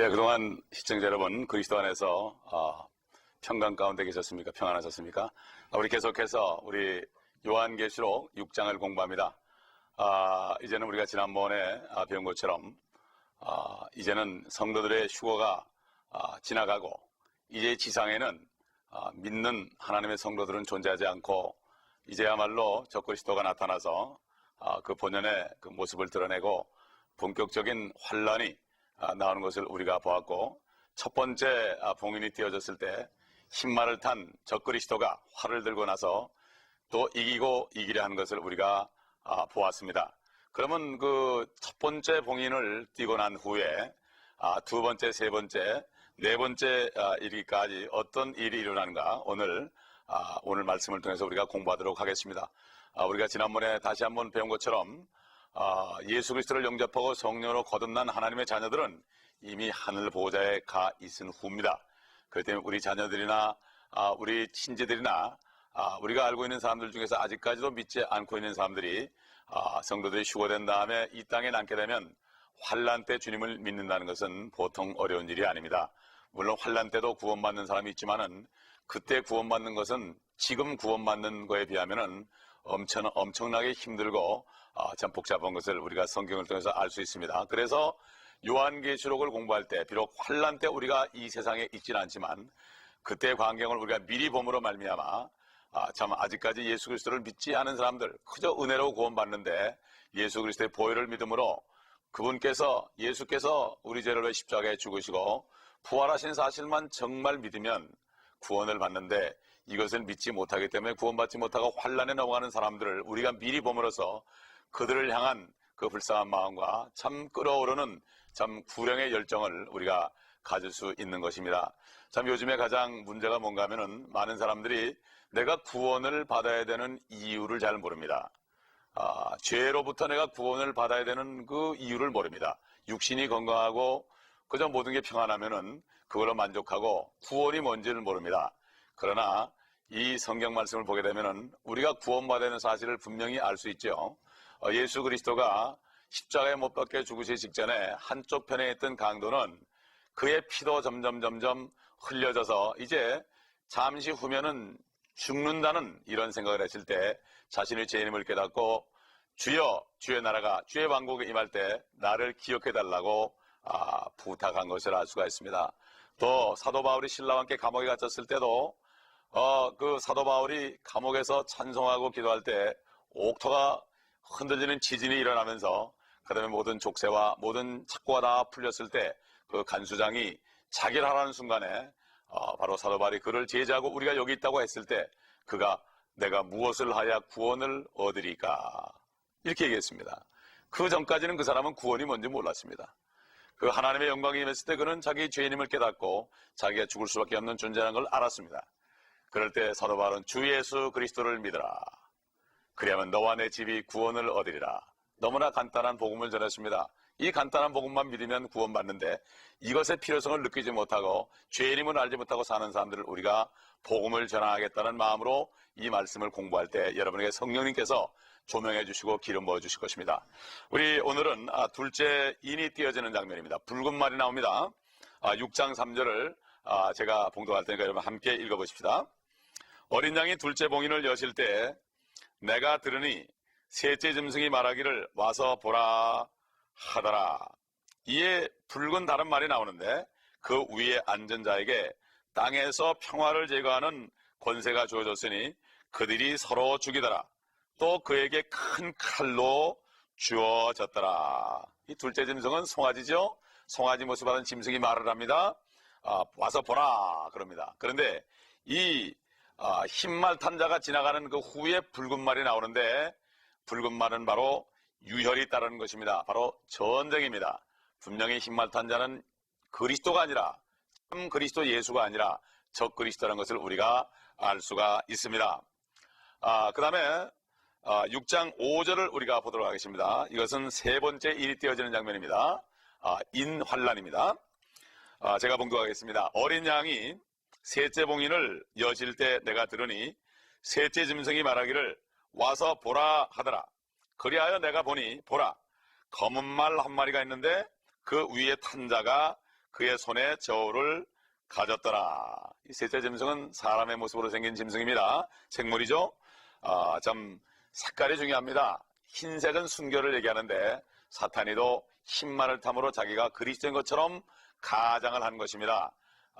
예, 그동안 시청자 여러분, 그리스도 안에서 어, 평강 가운데 계셨습니까? 평안하셨습니까? 아, 우리 계속해서 우리 요한계시록 6장을 공부합니다. 아, 이제는 우리가 지난번에 아, 배운 것처럼 아, 이제는 성도들의 휴거가 아, 지나가고 이제 지상에는 아, 믿는 하나님의 성도들은 존재하지 않고 이제야말로 적그리스도가 나타나서 아, 그 본연의 그 모습을 드러내고 본격적인 환란이 아, 나오는 것을 우리가 보았고 첫 번째 아, 봉인이 띄어졌을 때 흰말을 탄 적그리스도가 활을 들고 나서 또 이기고 이기려 하는 것을 우리가 아, 보았습니다. 그러면 그 첫 번째 봉인을 띄고 난 후에 아, 두 번째, 세 번째, 네 번째 아, 이르기까지 어떤 일이 일어나는가 오늘 아, 오늘 말씀을 통해서 우리가 공부하도록 하겠습니다. 아, 우리가 지난번에 다시 한번 배운 것처럼 아, 예수 그리스도를 영접하고 성령으로 거듭난 하나님의 자녀들은 이미 하늘 보호자에 가 있은 후입니다. 그렇기 때문에 우리 자녀들이나 아, 우리 친지들이나 아, 우리가 알고 있는 사람들 중에서 아직까지도 믿지 않고 있는 사람들이 아, 성도들이 휴거된 다음에 이 땅에 남게 되면 환란 때 주님을 믿는다는 것은 보통 어려운 일이 아닙니다. 물론 환란 때도 구원받는 사람이 있지만은 그때 구원받는 것은 지금 구원받는 거에 비하면은 엄청 엄청나게 힘들고 아, 참 복잡한 것을 우리가 성경을 통해서 알 수 있습니다. 그래서 요한계시록을 공부할 때 비록 환란 때 우리가 이 세상에 있지는 않지만 그때 광경을 우리가 미리 봄으로 말미암아 아, 참 아직까지 예수 그리스도를 믿지 않은 사람들 그저 은혜로 구원받는데 예수 그리스도의 보혈을 믿음으로 그분께서 예수께서 우리 죄를 왜 십자가에 죽으시고 부활하신 사실만 정말 믿으면 구원을 받는데 이것을 믿지 못하기 때문에 구원받지 못하고 환란에 넘어가는 사람들을 우리가 미리 보므로써 그들을 향한 그 불쌍한 마음과 참 끓어오르는 참 구령의 열정을 우리가 가질 수 있는 것입니다. 참 요즘에 가장 문제가 뭔가 하면은 많은 사람들이 내가 구원을 받아야 되는 이유를 잘 모릅니다. 아, 죄로부터 내가 구원을 받아야 되는 그 이유를 모릅니다. 육신이 건강하고 그저 모든 게 평안하면은 그걸로 만족하고 구원이 뭔지를 모릅니다. 그러나 이 성경 말씀을 보게 되면은 우리가 구원받는 사실을 분명히 알 수 있죠. 어, 예수 그리스도가 십자가에 못 박혀 죽으시기 직전에 한쪽 편에 있던 강도는 그의 피도 점점 점점 흘려져서 이제 잠시 후면은 죽는다는 이런 생각을 했을 때 자신의 죄인임을 깨닫고 주여 주의 나라가 주의 왕국에 임할 때 나를 기억해 달라고 아, 부탁한 것을 알 수가 있습니다. 또 사도 바울이 신라와 함께 감옥에 갇혔을 때도 어, 그 사도 바울이 감옥에서 찬송하고 기도할 때 옥토가 흔들리는 지진이 일어나면서 그다음에 모든 족쇄와 모든 착고가 다 풀렸을 때 그 간수장이 자기를 하라는 순간에 어, 바로 사도 바울이 그를 제지하고 우리가 여기 있다고 했을 때 그가 내가 무엇을 하야 구원을 얻으리까 이렇게 얘기했습니다. 그 전까지는 그 사람은 구원이 뭔지 몰랐습니다. 그 하나님의 영광이 임했을 때 그는 자기 죄인임을 깨닫고 자기가 죽을 수밖에 없는 존재라는 걸 알았습니다. 그럴 때 사도 바울은 주 예수 그리스도를 믿어라. 그리하면 너와 내 집이 구원을 얻으리라. 너무나 간단한 복음을 전했습니다. 이 간단한 복음만 믿으면 구원받는데 이것의 필요성을 느끼지 못하고 죄인임을 알지 못하고 사는 사람들을 우리가 복음을 전하겠다는 마음으로 이 말씀을 공부할 때 여러분에게 성령님께서 조명해 주시고 기름 부어 주실 것입니다. 우리 오늘은 아, 둘째 인이 띄어지는 장면입니다. 붉은 말이 나옵니다. 아, 6장 3절을 아, 제가 봉독할 테니까 여러분 함께 읽어보십시다. 어린 양이 둘째 봉인을 여실 때 내가 들으니 셋째 짐승이 말하기를 와서 보라 하더라. 이에 붉은 다른 말이 나오는데 그 위에 앉은 자에게 땅에서 평화를 제거하는 권세가 주어졌으니 그들이 서로 죽이더라. 또 그에게 큰 칼로 주어졌더라. 이 둘째 짐승은 송아지죠? 송아지 모습 받은 짐승이 말을 합니다. 아, 와서 보라. 그럽니다. 그런데 이 아, 흰말 탄자가 지나가는 그 후에 붉은 말이 나오는데 붉은 말은 바로 유혈이 따르는 것입니다. 바로 전쟁입니다. 분명히 흰말 탄자는 그리스도가 아니라 참 그리스도 예수가 아니라 적 그리스도라는 것을 우리가 알 수가 있습니다. 아, 그 다음에 6장 5절을 우리가 보도록 하겠습니다. 이것은 세 번째 일이 띄어지는 장면입니다. 아, 인환란입니다. 아, 제가 봉독하겠습니다. 어린 양이 셋째 봉인을 여실 때 내가 들으니 셋째 짐승이 말하기를 와서 보라 하더라. 그리하여 내가 보니 보라 검은 말 한 마리가 있는데 그 위에 탄 자가 그의 손에 저울을 가졌더라. 이 셋째 짐승은 사람의 모습으로 생긴 짐승입니다. 생물이죠. 아, 참 색깔이 중요합니다. 흰색은 순결을 얘기하는데 사탄이도 흰말을 탐으로 자기가 그리스도인 것처럼 가장을 한 것입니다.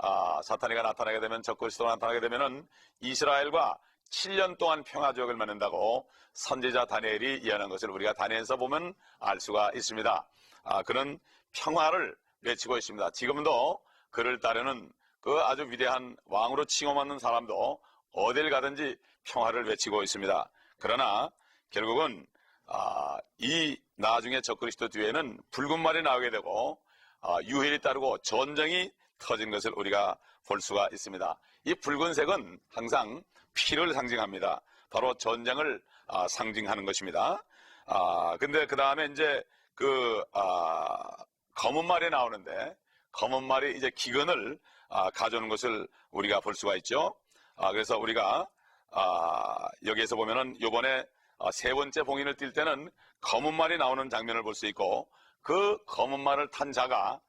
아, 사탄이가 나타나게 되면 적그리스도가 나타나게 되면은 이스라엘과 7년 동안 평화지역을 맺는다고 선지자 다니엘이 예언한 것을 우리가 다니엘서 보면 알 수가 있습니다. 아, 그는 평화를 외치고 있습니다. 지금도 그를 따르는 그 아주 위대한 왕으로 칭호받는 사람도 어딜 가든지 평화를 외치고 있습니다. 그러나 결국은 아, 이 나중에 적그리스도 뒤에는 붉은 말이 나오게 되고 아, 유혈이 따르고 전쟁이 터진 것을 우리가 볼 수가 있습니다. 이 붉은색은 항상 피를 상징합니다. 바로 전쟁을 아, 상징하는 것입니다. 아, 근데 그 다음에 이제 그, 아, 검은 말이 나오는데, 검은 말이 이제 기근을 아, 가져오는 것을 우리가 볼 수가 있죠. 아, 그래서 우리가, 아, 여기에서 보면은 요번에 아, 세 번째 봉인을 뛸 때는 검은 말이 나오는 장면을 볼 수 있고, 그 검은 말을 탄 자가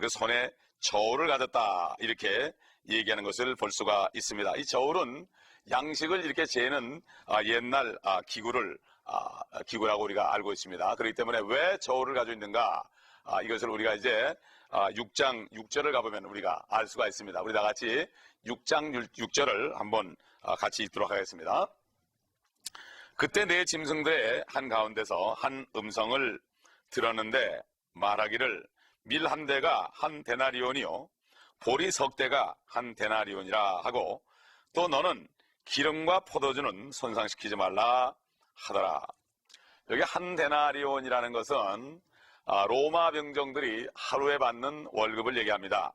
그 손에 저울을 가졌다. 이렇게 얘기하는 것을 볼 수가 있습니다. 이 저울은 양식을 이렇게 재는 아, 옛날 아, 기구를 아, 기구라고 우리가 알고 있습니다. 그렇기 때문에 왜 저울을 가지고 있는가? 아, 이것을 우리가 이제 아, 6장 6절을 가보면 우리가 알 수가 있습니다. 우리 다 같이 6장 6절을 한번 아, 같이 읽도록 하겠습니다. 그때 내 짐승들의 한 가운데서 한 음성을 들었는데 말하기를 밀 한 대가 한 데나리온이요 보리 석 대가 한 데나리온이라 하고 또 너는 기름과 포도주는 손상시키지 말라 하더라. 여기 한 데나리온이라는 것은 아, 로마 병정들이 하루에 받는 월급을 얘기합니다.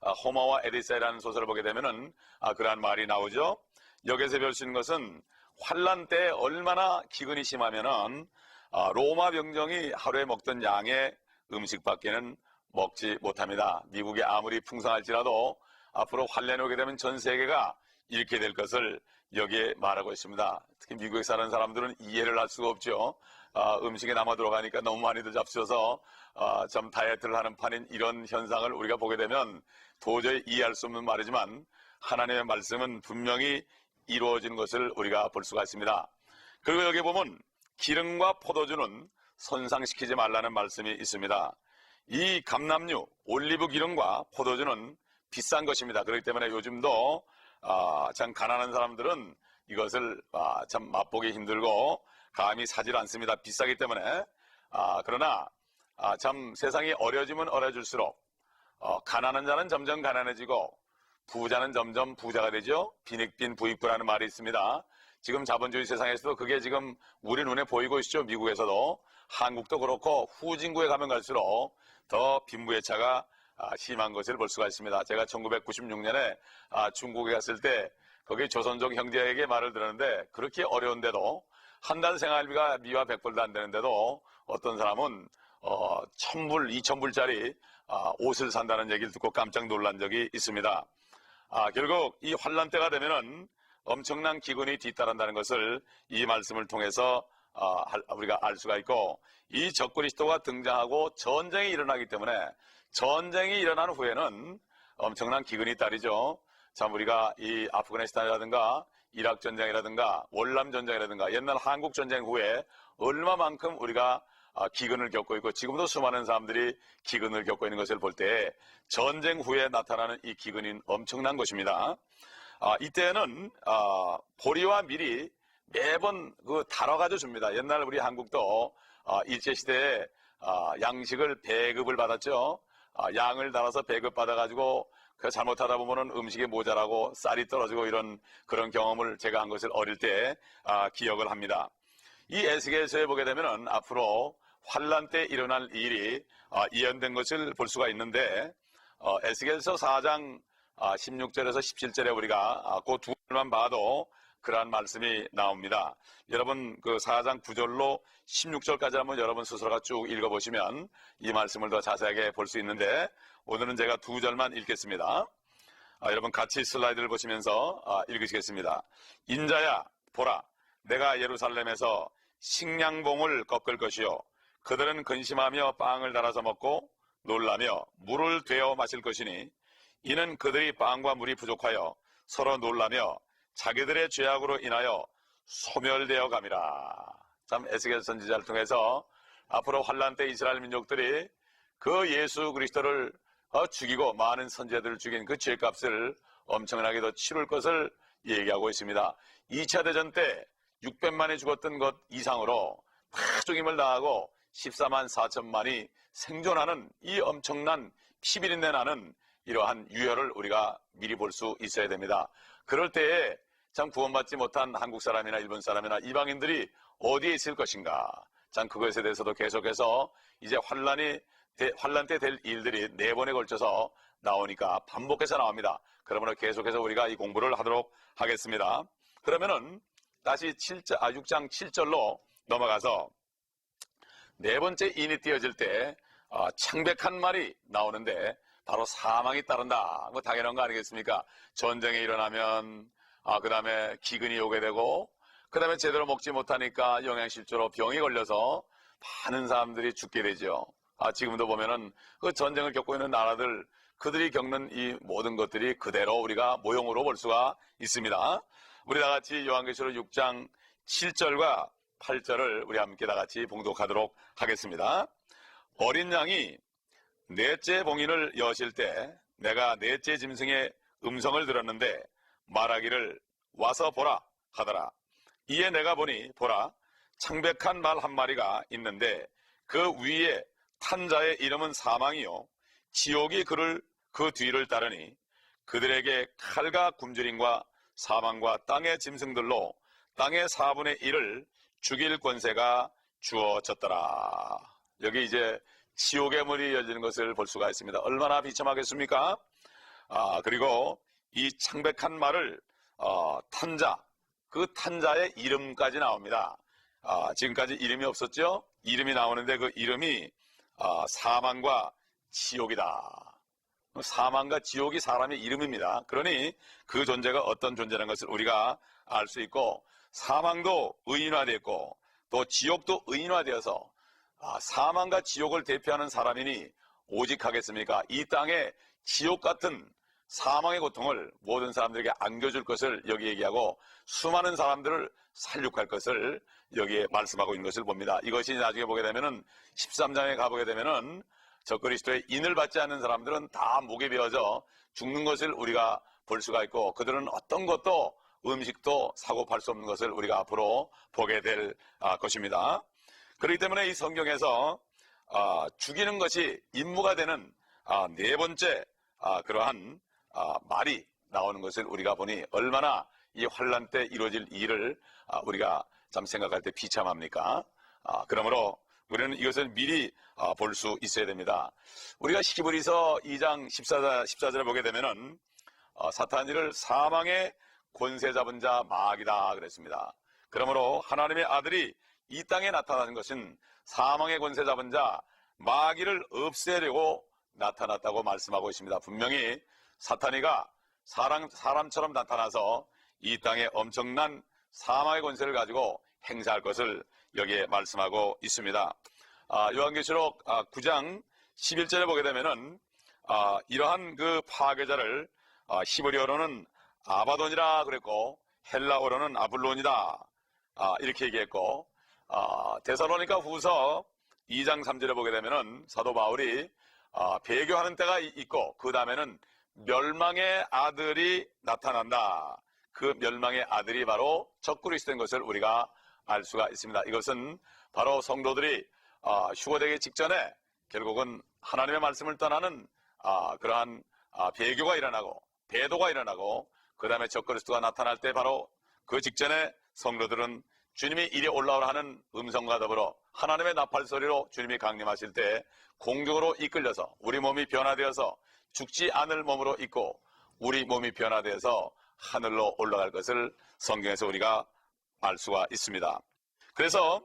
아, 호머와 에디세라는 소설을 보게 되면은 아, 그러한 말이 나오죠. 여기서 배울 수 있는 것은 환란 때 얼마나 기근이 심하면은 아, 로마 병정이 하루에 먹던 양의 음식밖에는 먹지 못합니다. 미국이 아무리 풍성할지라도 앞으로 환란이 오게 되면 전 세계가 잃게 될 것을 여기에 말하고 있습니다. 특히 미국에 사는 사람들은 이해를 할 수가 없죠. 아, 음식에 남아 들어가니까 너무 많이들 잡수셔서 아, 좀 다이어트를 하는 판인 이런 현상을 우리가 보게 되면 도저히 이해할 수 없는 말이지만 하나님의 말씀은 분명히 이루어진 것을 우리가 볼 수가 있습니다. 그리고 여기 보면 기름과 포도주는 손상시키지 말라는 말씀이 있습니다. 이 감남류, 올리브 기름과 포도주는 비싼 것입니다. 그렇기 때문에 요즘도 아, 참 가난한 사람들은 이것을 아, 참 맛보기 힘들고 감히 사질 않습니다. 비싸기 때문에 아, 그러나 아, 참 세상이 어려지면 어려질수록 어, 가난한 자는 점점 가난해지고 부자는 점점 부자가 되죠. 빈익빈 부익부라는 말이 있습니다. 지금 자본주의 세상에서도 그게 지금 우리 눈에 보이고 있죠. 미국에서도 한국도 그렇고 후진국에 가면 갈수록 더 빈부의 차가 아, 심한 것을 볼 수가 있습니다. 제가 1996년에 아, 중국에 갔을 때 거기 조선족 형제에게 말을 들었는데 그렇게 어려운데도 한 달 생활비가 미화 100불도 안 되는데도 어떤 사람은 어, 1000불, 2000불짜리 아, 옷을 산다는 얘기를 듣고 깜짝 놀란 적이 있습니다. 아, 결국 이 환란 때가 되면은 엄청난 기근이 뒤따른다는 것을 이 말씀을 통해서 아, 할- 우리가 알 수가 있고 이 적그리스도가 등장하고 전쟁이 일어나기 때문에 전쟁이 일어난 후에는 엄청난 기근이 따르죠. 참 우리가 이 아프가니스탄이라든가 이락 전쟁이라든가 월남 전쟁이라든가 옛날 한국 전쟁 후에 얼마만큼 우리가 아, 기근을 겪고 있고 지금도 수많은 사람들이 기근을 겪고 있는 것을 볼 때 전쟁 후에 나타나는 이 기근이 엄청난 것입니다. 아, 이때는 아, 보리와 밀이 매번 그 달아가지고 줍니다. 옛날 우리 한국도 아, 일제 시대에 아, 양식을 배급을 받았죠. 아, 양을 달아서 배급 받아가지고 그 잘못하다 보면은 음식이 모자라고 쌀이 떨어지고 이런 그런 경험을 제가 한 것을 어릴 때 아, 기억을 합니다. 이 에스겔서에 보게 되면은 앞으로 환란 때 일어날 일이 아, 예언된 것을 볼 수가 있는데 어, 에스겔서 4장 아, 16절에서 17절에 우리가 아, 그두 절만 봐도 그러한 말씀이 나옵니다. 여러분 그 4장 9절로 16절까지 한번 여러분 스스로가 쭉 읽어보시면 이 말씀을 더 자세하게 볼 수 있는데 오늘은 제가 두 절만 읽겠습니다. 아, 여러분 같이 슬라이드를 보시면서 아, 읽으시겠습니다. 인자야 보라 내가 예루살렘에서 식량봉을 꺾을 것이요 그들은 근심하며 빵을 달아서 먹고 놀라며 물을 되어 마실 것이니 이는 그들이 빵과 물이 부족하여 서로 놀라며 자기들의 죄악으로 인하여 소멸되어 감이라. 참 에스겔 선지자를 통해서 앞으로 환란 때 이스라엘 민족들이 그 예수 그리스도를 어, 죽이고 많은 선제들을 죽인 그 죄값을 엄청나게 더 치룰 것을 얘기하고 있습니다. 2차 대전 때 600만이 죽었던 것 이상으로 다 죽임을 당하고 14만 4천만이 생존하는 이 엄청난 피비린내 나는 이러한 유혈을 우리가 미리 볼 수 있어야 됩니다. 그럴 때에 참 구원받지 못한 한국 사람이나 일본 사람이나 이방인들이 어디에 있을 것인가? 참 그것에 대해서도 계속해서 이제 환란이 대- 환란 때 될 일들이 네 번에 걸쳐서 나오니까 반복해서 나옵니다. 그러므로 계속해서 우리가 이 공부를 하도록 하겠습니다. 그러면은 다시 7장, 아, 6장 7절로 넘어가서 네 번째 인이 띄어질 때 아, 창백한 말이 나오는데 바로 사망이 따른다. 뭐 당연한 거 아니겠습니까? 전쟁이 일어나면 아, 그다음에 기근이 오게 되고 그다음에 제대로 먹지 못하니까 영양실조로 병이 걸려서 많은 사람들이 죽게 되죠. 아, 지금도 보면은 그 전쟁을 겪고 있는 나라들 그들이 겪는 이 모든 것들이 그대로 우리가 모형으로 볼 수가 있습니다. 우리 다 같이 요한계시록 6장 7절과 8절을 우리 함께 다 같이 봉독하도록 하겠습니다. 어린 양이 넷째 봉인을 여실 때 내가 넷째 짐승의 음성을 들었는데 말하기를 와서 보라 하더라. 이에 내가 보니 보라 창백한 말 한 마리가 있는데 그 위에 탄 자의 이름은 사망이요 지옥이 그를 그 뒤를 따르니 그들에게 칼과 굶주림과 사망과 땅의 짐승들로 땅의 4분의 1을 죽일 권세가 주어졌더라. 여기 이제 지옥의 문이 열리는 것을 볼 수가 있습니다. 얼마나 비참하겠습니까? 아, 그리고 이 창백한 말을 어, 탄자, 그 탄자의 이름까지 나옵니다. 아, 지금까지 이름이 없었죠? 이름이 나오는데 그 이름이 아, 사망과 지옥이다. 사망과 지옥이 사람의 이름입니다. 그러니 그 존재가 어떤 존재라는 것을 우리가 알 수 있고 사망도 의인화되었고 또 지옥도 의인화되어서 아, 사망과 지옥을 대표하는 사람이니 오직 하겠습니까? 이 땅에 지옥 같은 사망의 고통을 모든 사람들에게 안겨줄 것을 여기 얘기하고 수많은 사람들을 살육할 것을 여기에 말씀하고 있는 것을 봅니다. 이것이 나중에 보게 되면은 13장에 가보게 되면은 저 그리스도의 인을 받지 않는 사람들은 다 목에 베어져 죽는 것을 우리가 볼 수가 있고 그들은 어떤 것도 음식도 사고 팔 수 없는 것을 우리가 앞으로 보게 될 아, 것입니다. 그렇기 때문에 이 성경에서 아, 죽이는 것이 임무가 되는 아, 네 번째 아, 그러한 아, 말이 나오는 것을 우리가 보니 얼마나 이 환란 때 이루어질 일을 아, 우리가 참 생각할 때 비참합니까? 아, 그러므로 우리는 이것을 미리 아, 볼 수 있어야 됩니다. 우리가 히브리서 2장 14절, 14절을 보게 되면은 어, 사탄이를 사망의 권세 잡은 자 마귀다 그랬습니다. 그러므로 하나님의 아들이 이 땅에 나타나는 것은 사망의 권세 잡은 자 마귀를 없애려고 나타났다고 말씀하고 있습니다. 분명히 사탄이가 사람, 사람처럼 나타나서 이 땅에 엄청난 사망의 권세를 가지고 행사할 것을 여기에 말씀하고 있습니다. 아, 요한계시록 아, 9장 11절에 보게 되면은 아, 이러한 그 파괴자를 아, 히브리어로는 아바돈이라 그랬고 헬라어로는 아블론이다 아, 이렇게 얘기했고 아, 데살로니가 후서 2장 3절에 보게 되면은 사도 바울이 아, 배교하는 때가 이- 있고 그 다음에는 멸망의 아들이 나타난다. 그 멸망의 아들이 바로 적그리스도인 것을 우리가 알 수가 있습니다. 이것은 바로 성도들이 아, 휴거되기 직전에 결국은 하나님의 말씀을 떠나는 아, 그러한 아, 배교가 일어나고 배도가 일어나고 그 다음에 적그리스도가 나타날 때 바로 그 직전에 성도들은 주님이 이리 올라오라 하는 음성과 더불어 하나님의 나팔 소리로 주님이 강림하실 때 공중으로 이끌려서 우리 몸이 변화되어서 죽지 않을 몸으로 있고 우리 몸이 변화되어서 하늘로 올라갈 것을 성경에서 우리가 알 수가 있습니다. 그래서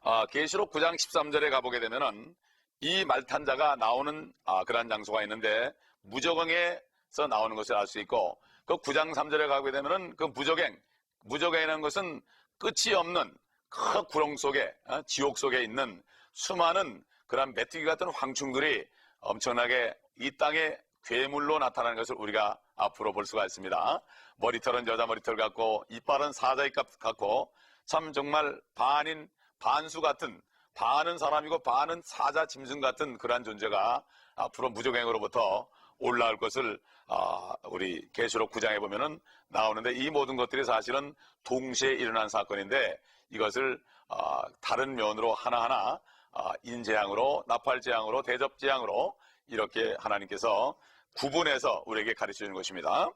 아, 계시록 9장 13절에 가보게 되면은 이 말탄자가 나오는 아, 그러한 장소가 있는데 무적행에서 나오는 것을 알 수 있고 그 9장 3절에 가게 되면은 그 무적행 무적행이라는 것은 끝이 없는 큰 구렁 속에 어, 지옥 속에 있는 수많은 그런 메뚜기 같은 황충들이 엄청나게 이 땅에 괴물로 나타나는 것을 우리가 앞으로 볼 수가 있습니다. 머리털은 여자 머리털 같고 이빨은 사자 이빨 같고 참 정말 반인 반수 같은 반은 사람이고 반은 사자 짐승 같은 그러한 존재가 앞으로 무적행으로부터 올라올 것을 아, 우리 계시록 9장에 보면은 나오는데 이 모든 것들이 사실은 동시에 일어난 사건인데 이것을 아, 다른 면으로 하나하나 아, 인재앙으로 나팔재앙으로 대접재앙으로 이렇게 하나님께서 구분해서 우리에게 가르쳐 주는 것입니다.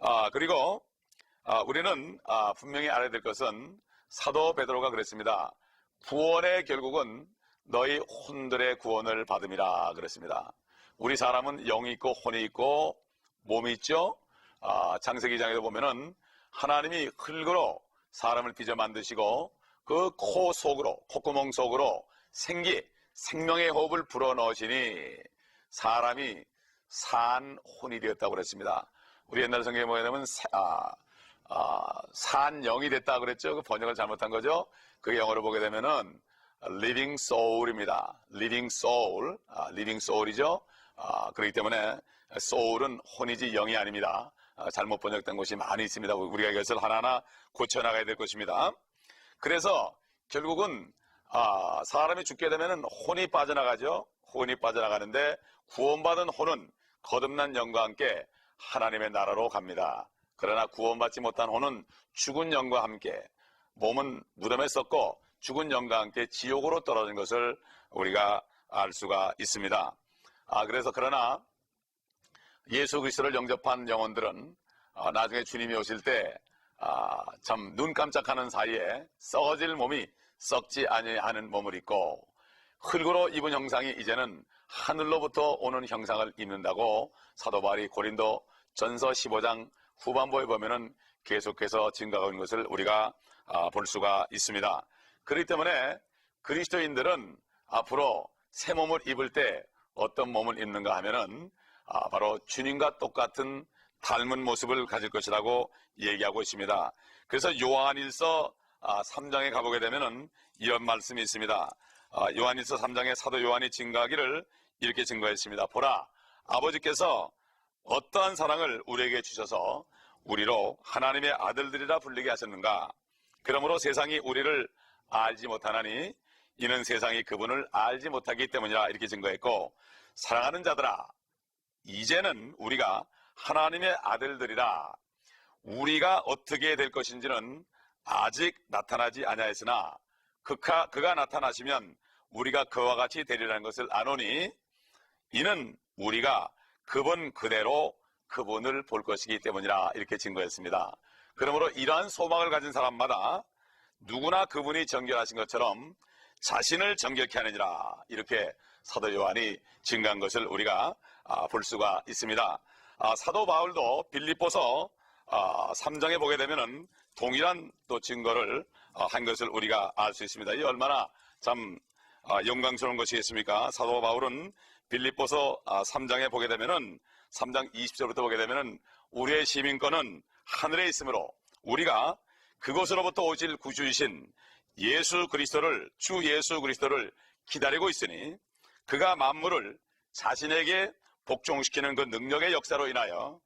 아, 그리고 아, 우리는 아, 분명히 알아야 될 것은 사도 베드로가 그랬습니다. 구원의 결국은 너희 혼들의 구원을 받음이라 그랬습니다. 우리 사람은 영이 있고 혼이 있고 몸이 있죠. 아, 창세기 장에도 보면은 하나님이 흙으로 사람을 빚어 만드시고 그 코 속으로 콧구멍 속으로 생기 생명의 호흡을 불어 넣으시니 사람이 산 혼이 되었다고 그랬습니다. 우리 옛날 성경에 뭐냐 면 아, 아, 산 영이 됐다 그랬죠. 그 번역을 잘못한 거죠. 그 영어로 보게 되면은 living soul입니다. living soul, 아, living soul이죠. 아, 그렇기 때문에 soul은 혼이지 영이 아닙니다. 아, 잘못 번역된 것이 많이 있습니다. 우리가 이것을 하나하나 고쳐나가야 될 것입니다. 그래서 결국은 아, 사람이 죽게 되면 혼이 빠져나가죠. 혼이 빠져나가는데 구원받은 혼은 거듭난 영과 함께 하나님의 나라로 갑니다. 그러나 구원받지 못한 혼은 죽은 영과 함께 몸은 무덤에 썩고 죽은 영과 함께 지옥으로 떨어진 것을 우리가 알 수가 있습니다. 아, 그래서 그러나 예수 그리스도를 영접한 영혼들은 아, 나중에 주님이 오실 때 아, 참 눈 깜짝하는 사이에 썩어질 몸이 썩지 아니하는 몸을 입고 흙으로 입은 형상이 이제는 하늘로부터 오는 형상을 입는다고 사도 바울이 고린도 전서 15장 후반부에 보면은 계속해서 증가하는 것을 우리가 아, 볼 수가 있습니다. 그렇기 때문에 그리스도인들은 앞으로 새 몸을 입을 때 어떤 몸을 입는가 하면은 아, 바로 주님과 똑같은 닮은 모습을 가질 것이라고 얘기하고 있습니다. 그래서 요한일서 3장에 가보게 되면은 이런 말씀이 있습니다. 아, 요한일서 3장에 사도 요한이 증거하기를 이렇게 증거했습니다. 보라, 아버지께서 어떠한 사랑을 우리에게 주셔서 우리로 하나님의 아들들이라 불리게 하셨는가? 그러므로 세상이 우리를 알지 못하나니 이는 세상이 그분을 알지 못하기 때문이라 이렇게 증거했고 사랑하는 자들아 이제는 우리가 하나님의 아들들이라 우리가 어떻게 될 것인지는 아직 나타나지 아니하였으나 그가, 그가 나타나시면 우리가 그와 같이 되리라는 것을 아노니 이는 우리가 그분 그대로 그분을 볼 것이기 때문이라 이렇게 증거했습니다. 그러므로 이러한 소망을 가진 사람마다 누구나 그분이 정결하신 것처럼 자신을 정결케 하느니라 이렇게 사도 요한이 증거한 것을 우리가 아, 볼 수가 있습니다. 아, 사도 바울도 빌립보서 3장에 보게 되면은 동일한 또 증거를 어, 한 것을 우리가 알 수 있습니다. 이 얼마나 참 아, 영광스러운 것이겠습니까? 사도 바울은 빌립보서 3장에 보게 되면은 3장 20절부터 보게 되면은 우리의 시민권은 하늘에 있으므로 우리가 그곳으로부터 오실 구주이신 예수 그리스도를 주 예수 그리스도를 기다리고 있으니 그가 만물을 자신에게 복종시키는 그 능력의 역사로 인하여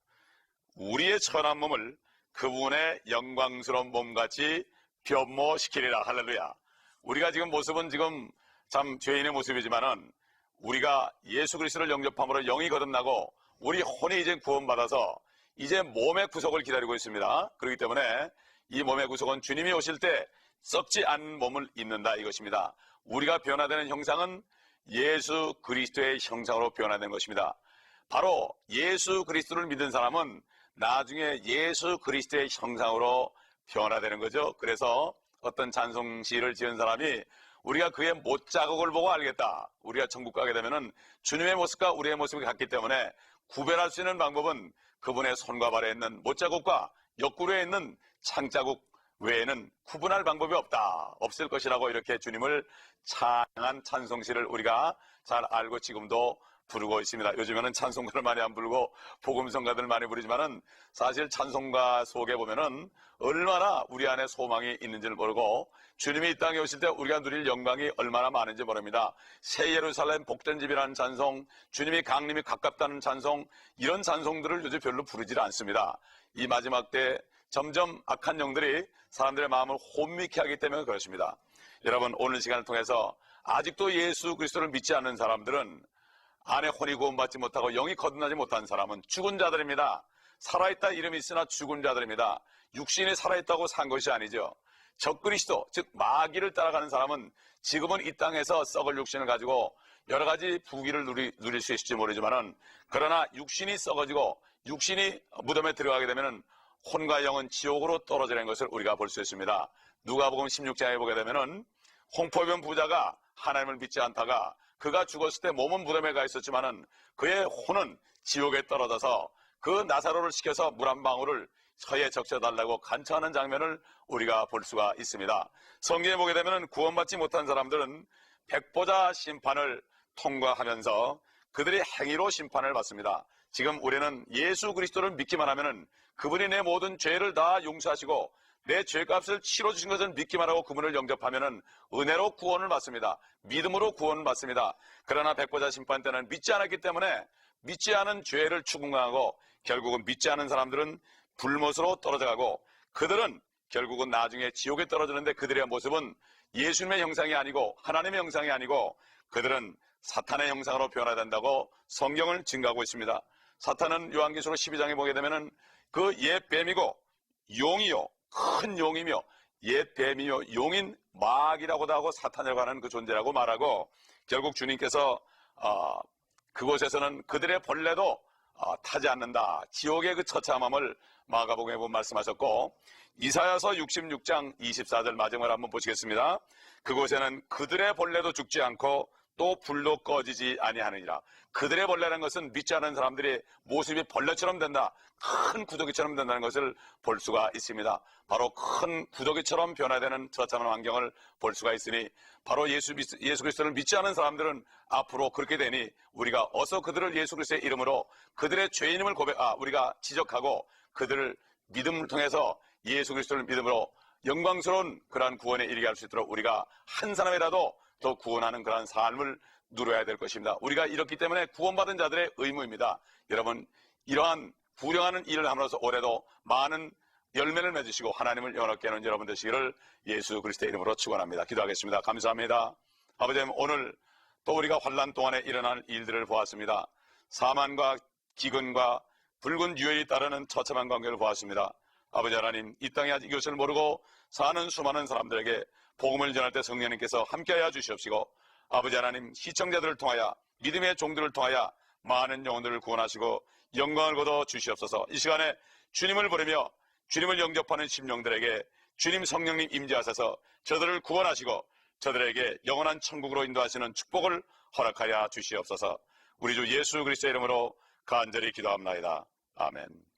우리의 천한 몸을 그분의 영광스러운 몸같이 변모시키리라 할렐루야. 우리가 지금 모습은 지금 참 죄인의 모습이지만은 우리가 예수 그리스도를 영접함으로 영이 거듭나고 우리 혼이 이제 구원받아서 이제 몸의 구속을 기다리고 있습니다. 그렇기 때문에 이 몸의 구속은 주님이 오실 때 썩지 않은 몸을 입는다 이것입니다. 우리가 변화되는 형상은 예수 그리스도의 형상으로 변화되는 것입니다. 바로 예수 그리스도를 믿은 사람은 나중에 예수 그리스도의 형상으로 변화되는 거죠. 그래서 어떤 찬송시를 지은 사람이 우리가 그의 못자국을 보고 알겠다. 우리가 천국 가게 되면은 주님의 모습과 우리의 모습이 같기 때문에 구별할 수 있는 방법은 그분의 손과 발에 있는 못자국과 옆구리에 있는 창자국 외에는 구분할 방법이 없다. 없을 것이라고 이렇게 주님을 찬양한 찬송시를 우리가 잘 알고 지금도 부르고 있습니다. 요즘에는 찬송가를 많이 안 부르고 복음성가들 많이 부르지만은 사실 찬송가 속에 보면은 얼마나 우리 안에 소망이 있는지를 모르고 주님이 이 땅에 오실 때 우리가 누릴 영광이 얼마나 많은지 모릅니다. 새 예루살렘 복된 집이라는 찬송, 주님이 강림이 가깝다는 찬송, 이런 찬송들을 요즘 별로 부르질 않습니다. 이 마지막 때 점점 악한 영들이 사람들의 마음을 혼미케 하기 때문에 그렇습니다. 여러분 오늘 시간을 통해서 아직도 예수 그리스도를 믿지 않는 사람들은 안에 혼이 구원받지 못하고 영이 거듭나지 못한 사람은 죽은 자들입니다. 살아있다 이름이 있으나 죽은 자들입니다. 육신이 살아있다고 산 것이 아니죠. 적그리스도 즉 마귀를 따라가는 사람은 지금은 이 땅에서 썩을 육신을 가지고 여러 가지 부귀를 누리, 누릴 수 있을지 모르지만은 그러나 육신이 썩어지고 육신이 무덤에 들어가게 되면은 혼과 영은 지옥으로 떨어지는 것을 우리가 볼 수 있습니다. 누가복음 16장에 보게 되면은 홍포병 부자가 하나님을 믿지 않다가 그가 죽었을 때 몸은 무덤에 가 있었지만은 그의 혼은 지옥에 떨어져서 그 나사로를 시켜서 물 한 방울을 서에 적셔달라고 간청하는 장면을 우리가 볼 수가 있습니다. 성경에 보게 되면 구원받지 못한 사람들은 백보자 심판을 통과하면서 그들의 행위로 심판을 받습니다. 지금 우리는 예수 그리스도를 믿기만 하면은 그분이 내 모든 죄를 다 용서하시고 내 죄값을 치러주신 것을 믿기만 하고 그분을 영접하면은 은혜로 구원을 받습니다. 믿음으로 구원을 받습니다. 그러나 백보자 심판 때는 믿지 않았기 때문에 믿지 않은 죄를 추궁하고 결국은 믿지 않은 사람들은 불못으로 떨어져가고 그들은 결국은 나중에 지옥에 떨어지는데 그들의 모습은 예수님의 형상이 아니고 하나님의 형상이 아니고 그들은 사탄의 형상으로 변화된다고 성경을 증가하고 있습니다. 사탄은 요한계시록 12장에 보게 되면은 그 옛 뱀이고 용이요 큰 용이며 옛 뱀이요 용인 마귀라고도 하고 사탄이라고 하는 그 존재라고 말하고 결국 주님께서 어, 그곳에서는 그들의 벌레도 어, 타지 않는다. 지옥의 그 처참함을 마가복음에 보면 말씀하셨고 이사야서 66장 24절 마지막을 한번 보시겠습니다. 그곳에는 그들의 벌레도 죽지 않고 또 불도 꺼지지 아니하느니라. 그들의 벌레라는 것은 믿지 않은 사람들의 모습이 벌레처럼 된다. 큰 구더기처럼 된다는 것을 볼 수가 있습니다. 바로 큰 구더기처럼 변화되는 처참한 환경을 볼 수가 있으니 바로 예수, 예수 그리스도를 믿지 않은 사람들은 앞으로 그렇게 되니 우리가 어서 그들을 예수 그리스도의 이름으로 그들의 죄인임을 고백, 아, 우리가 지적하고 그들을 믿음을 통해서 예수 그리스도를 믿음으로 영광스러운 그러한 구원에 이르게 할 수 있도록 우리가 한 사람이라도 더 구원하는 그러한 삶을 누려야 될 것입니다. 우리가 이렇기 때문에 구원받은 자들의 의무입니다. 여러분 이러한 구령하는 일을 함으로써 올해도 많은 열매를 맺으시고 하나님을 영원하게 하는 여러분 되시기를 예수 그리스도의 이름으로 축원합니다. 기도하겠습니다. 감사합니다. 아버지 오늘 또 우리가 환란 동안에 일어난 일들을 보았습니다. 사만과 기근과 붉은 유혈이 따르는 처참한 관계를 보았습니다. 아버지 하나님 이 땅에 아직 이것을 모르고 사는 수많은 사람들에게 복음을 전할 때 성령님께서 함께하여 주시옵시고 아버지 하나님 시청자들을 통하여 믿음의 종들을 통하여 많은 영혼들을 구원하시고 영광을 거둬 주시옵소서 이 시간에 주님을 부르며 주님을 영접하는 심령들에게 주님 성령님 임재하셔서 저들을 구원하시고 저들에게 영원한 천국으로 인도하시는 축복을 허락하여 주시옵소서 우리 주 예수 그리스도의 이름으로 간절히 기도합나이다. 아멘.